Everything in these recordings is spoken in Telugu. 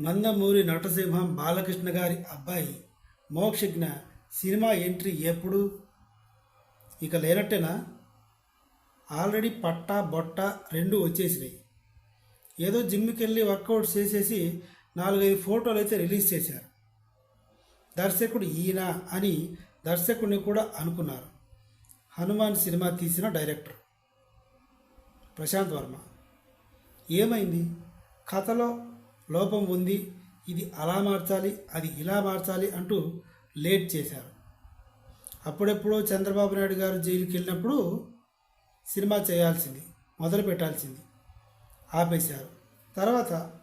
నందమూరి నటసింహం బాలకృష్ణ గారి అబ్బాయి మోక్షజ్ఞ సినిమా ఎంట్రీ ఎప్పుడు? ఇక లేనట్టేనా? ఆల్రెడీ పట్టా బొట్ట రెండు వచ్చేసినాయి. ఏదో జిమ్కి వెళ్ళి వర్కౌట్ చేసేసి నాలుగైదు ఫోటోలు అయితే రిలీజ్ చేశారు. దర్శకుడు ఈయన అని దర్శకుడిని కూడా అనుకున్నారు. హనుమాన్ సినిమా తీసిన డైరెక్టర్ ప్రశాంత్ వర్మ. ఏమైంది? కథలో లోపం ఉంది ఇది అలా మార్చాలి అది ఇలా మార్చాలి అంటూ లేట్ చేశారు. అప్పుడెప్పుడో చంద్రబాబు నాయుడు గారు జైలుకి వెళ్ళినప్పుడు సినిమా చేయాల్సింది మొదలు పెట్టాల్సింది ఆపేశారు. తర్వాత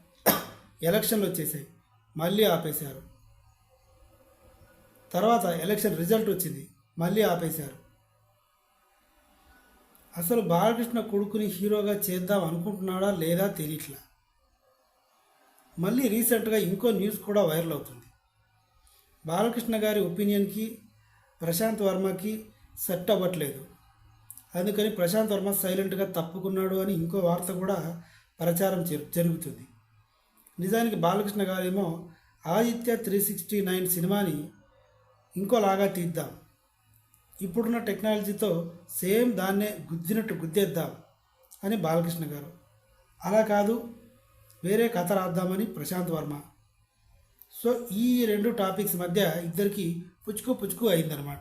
ఎలక్షన్లు వచ్చేసాయి మళ్ళీ ఆపేశారు. తర్వాత ఎలక్షన్ రిజల్ట్ వచ్చింది మళ్ళీ ఆపేశారు. అసలు బాలకృష్ణ కొడుకుని హీరోగా చేద్దాం అనుకుంటున్నాడా లేదా తెలియట్లా? మళ్ళీ రీసెంట్గా ఇంకో న్యూస్ కూడా వైరల్ అవుతుంది. బాలకృష్ణ గారి ఒపీనియన్కి ప్రశాంత్ వర్మకి సెట్ అవ్వట్లేదు. అందుకని ప్రశాంత్ వర్మ సైలెంట్గా తప్పుకున్నాడు అని ఇంకో వార్త కూడా ప్రచారం జరుగుతుంది. నిజానికి బాలకృష్ణ గారేమో ఆదిత్య త్రీ సిక్స్టీ నైన్ సినిమాని ఇంకోలాగా తీద్దాం. ఇప్పుడున్న టెక్నాలజీతో సేమ్ దాన్నే గుద్దినట్టు గుద్దేద్దాం అని బాలకృష్ణ గారు. అలా కాదు వేరే కథ రాద్దామని ప్రశాంత్ వర్మ. సో ఈ రెండు టాపిక్స్ మధ్య ఇద్దరికి పుచ్చుకు పుచ్చుకు అయిందనమాట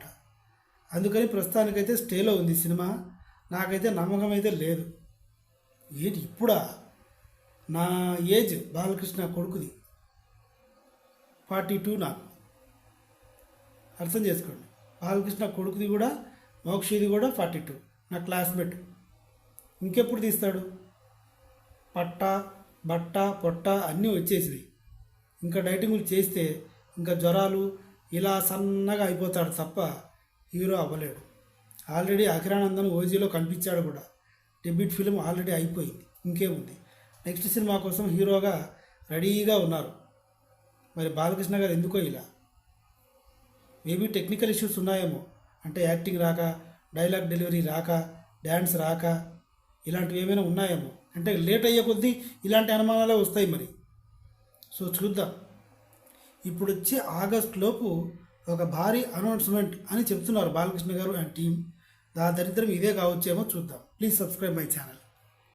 అందుకని ప్రస్తుతానికైతే స్టేలో ఉంది సినిమా. నాకైతే నమ్మకం అయితే లేదు. ఏంటి ఇప్పుడా? నా ఏజ్ బాలకృష్ణ కొడుకుది. ఫార్టీ టూ నాకు. అర్థం చేసుకోండి. బాలకృష్ణ కొడుకుది కూడా మోక్షిది కూడా ఫార్టీ టూ. నా క్లాస్మేట్. ఇంకెప్పుడు తీస్తాడు? పట్టా బట్ట పొట్ట అన్నీ వచ్చేసినాయి. ఇంకా డైటింగ్లు చేస్తే ఇంకా జ్వరాలు ఇలా సన్నగా అయిపోతాడు తప్ప హీరో అవ్వలేడు. ఆల్రెడీ అఖిరానందన్ ఓజీలో కనిపించాడు కూడా. డెబ్యూట్ ఫిలిం ఆల్రెడీ అయిపోయింది. ఇంకేముంది? నెక్స్ట్ సినిమా కోసం హీరోగా రెడీగా ఉన్నారు. మరి బాలకృష్ణ గారు ఎందుకో ఇలా? మేబీ టెక్నికల్ ఇష్యూస్ ఉన్నాయేమో. అంటే యాక్టింగ్ రాక డైలాగ్ డెలివరీ రాక డ్యాన్స్ రాక ఇలాంటివి ఏమైనా ఉన్నాయేమో? అంటే లేట్ అయ్యే కొద్దీ ఇలాంటి అనుమానాలే వస్తాయి మరి. సో చూద్దాం. ఇప్పుడు వచ్చే ఆగస్ట్ లోపు ఒక భారీ అనౌన్స్మెంట్ అని చెప్తున్నారు బాలకృష్ణ గారు అండ్ టీం దా దరిద్రం ఇదే కావచ్చేమో చూద్దాం. Please subscribe my channel